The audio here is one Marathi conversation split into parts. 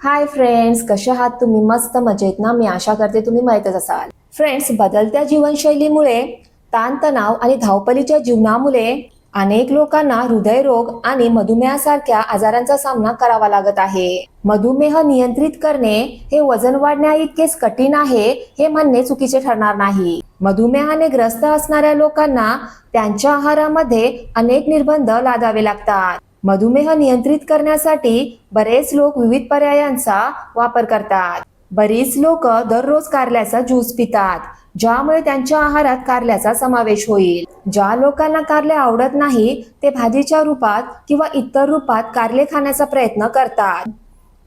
हाय फ्रेंड्स कसे आहात तुम्ही? मस्त मजेत ना? मी आशा करते तुम्ही माहीतच असाल. फ्रेंड्स बदलत्या जीवनशैलीमुळे ताणतणाव आणि धावपलीच्या जीवनामुळे अनेक लोकांना हृदयरोग आणि मधुमेहासारख्या आजारांचा सामना करावा लागत आहे. मधुमेह नियंत्रित करणे हे वजन वाढण्या इतकेच कठीण आहे हे म्हणणे चुकीचे ठरणार नाही. मधुमेहाने ग्रस्त असणाऱ्या लोकांना त्यांच्या आहारामध्ये अनेक निर्बंध लादावे लागतात. मधुमेह नियंत्रित करण्यासाठी बरेच लोक विविध पर्यायांचा वापर करतात. बरीच लोक दररोज कारल्याचा ज्यूस पितात ज्यामुळे त्यांच्या आहारात कारल्याचा समावेश होईल. ज्या लोकांना कारले आवडत नाही ते भाजीच्या रूपात किंवा इतर रूपात कारले खाण्याचा प्रयत्न करतात.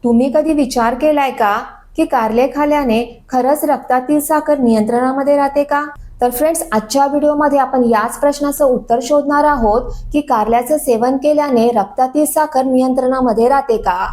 तुम्ही कधी विचार केलाय का की कारले खाल्याने खरंच रक्तातील साखर नियंत्रणामध्ये राहते का? तर फ्रेंड्स आजच्या व्हिडिओमध्ये आपण याच प्रश्नाचं उत्तर शोधणार आहोत की कारल्याचं सेवन केल्याने रक्तातील साखर नियंत्रणामध्ये राहते का?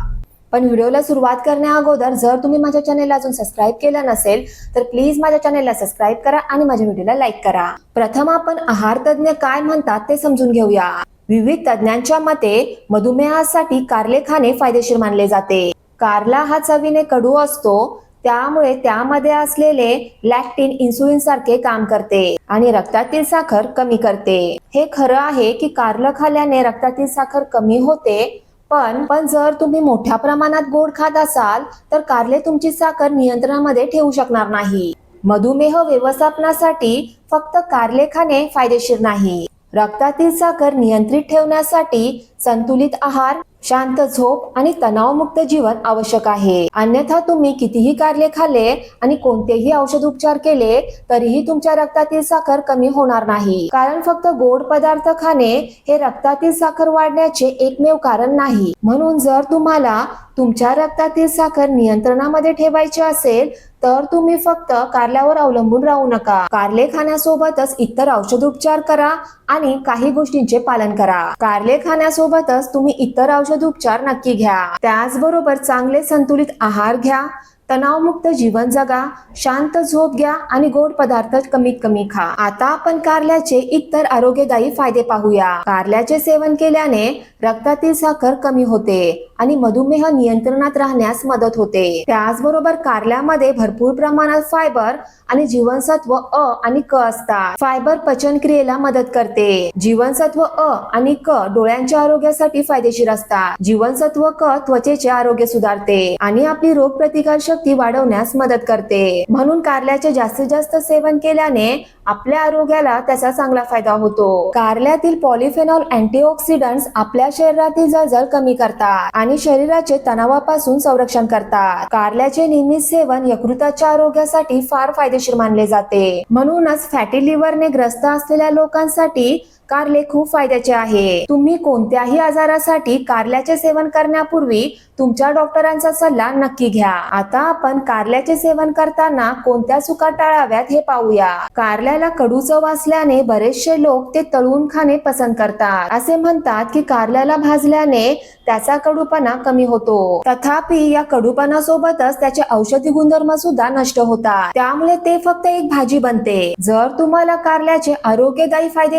पण व्हिडिओला सुरुवात करण्या अगोदर जर तुम्ही माझ्या चॅनेलला अजून सबस्क्राईब केलं नसेल तर प्लीज माझ्या चॅनेलला सबस्क्राईब करा आणि माझ्या व्हिडिओला लाईक करा. प्रथम आपण आहार तज्ज्ञ काय म्हणतात ते समजून घेऊया. विविध तज्ज्ञांच्या मते मधुमेहासाठी कारले खाणे फायदेशीर मानले जाते. कारला हा चवीने कडू असतो त्यामुळे त्यामध्ये असलेले लॅक्टिन इन्सुलिन सारखे काम करते आणि रक्तातील साखर कमी करते. हे खरं आहे की कारलं खाल्ल्याने रक्तातील साखर कमी होते पण पण जर तुम्ही मोठ्या प्रमाणात गोड खात असाल तर कारले तुमची साखर नियंत्रणामध्ये ठेवू शकणार नाही. मधुमेह व्यवस्थापनासाठी फक्त कारले खाणे फायदेशीर नाही. रक्तातील साखर नियंत्रित ठेवण्यासाठी संतुलित आहार शांत झोप आणि तणावमुक्त जीवन आवश्यक आहे. अन्यथा तुम्ही कितीही कारले खाल्ले आणि कोणतेही औषध उपचार केले तरीही तुमच्या रक्तातील साखर कमी होणार नाही. कारण फक्त गोड पदार्थ खाणे हे रक्तातील साखर वाढण्याचे एकमेव कारण नाही. म्हणून जर तुम्हाला तुमच्या रक्तातील साखर नियंत्रणामध्ये ठेवायची असेल तर तुम्ही फक्त कारल्यावर अवलंबून राहू नका. कारले खाण्यासोबतच इतर औषध उपचार करा आणि काही गोष्टींचे पालन करा. कारले खाण्यासोबतच तुम्ही इतर औषध उपचार नक्की घ्या. त्याचबरोबर चांगले संतुलित आहार घ्या. तणावमुक्त जीवन जगा. शांत झोप घ्या आणि गोड पदार्थ कमीत कमी खा. आता आपण कारल्याचे इतर आरोग्यदायी फायदे पाहूया. कारल्याचे सेवन केल्याने रक्तातील साखर कमी होते आणि मधुमेह नियंत्रणात राहण्यास मदत होते. त्याचबरोबर कारल्यामध्ये भरपूर प्रमाणात फायबर आणि जीवनसत्व अ आणि क असतात. फायबर पचन क्रियेला मदत करते. जीवनसत्व अ आणि क डोळ्यांच्या आरोग्यासाठी फायदेशीर असतात. जीवनसत्व क त्वचेचे आरोग्य सुधारते आणि आपली रोगप्रतिकार शक्ती वाढवण्यास मदत करते. म्हणून कारल्याचे जास्तीत जास्त सेवन केल्याने आपल्या आरोग्याला त्याचा चांगला फायदा होतो. कारल्यातील पॉलिफेनॉल अँटीऑक्सिडंट्स आपल्या शरीरातील जळजळ कमी करतात आणि शरीराचे तणावापासून संरक्षण करतात. कारल्याचे नियमित सेवन यकृताच्या आरोग्यासाठी फार फायदेशीर मानले जाते. म्हणूनच फॅटी लिव्हरने ग्रस्त असलेल्या लोकांसाठी कारले खूप फायद्याचे आहे. तुम्ही कोणत्याही आजारासाठी कारल्याचे सेवन करण्यापूर्वी तुमच्या डॉक्टरांचा सल्ला नक्की घ्या. आता आपण कारल्याचे सेवन करताना कोणत्या चुका टाळाव्यात हे पाहूया. कारल्याला कडू चव असल्याने बरेचसे लोक ते तळून खाणे पसंत करतात. असे म्हणतात की कारल्याला भाजल्याने त्याचा कडूपणा कमी होतो. तथापि या कडूपणासोबतच त्याचे औषधी गुणधर्म सुद्धा नष्ट होतात. त्यामुळे ते फक्त एक भाजी बनते. जर तुम्हाला कारल्याचे आरोग्यदायी फायदे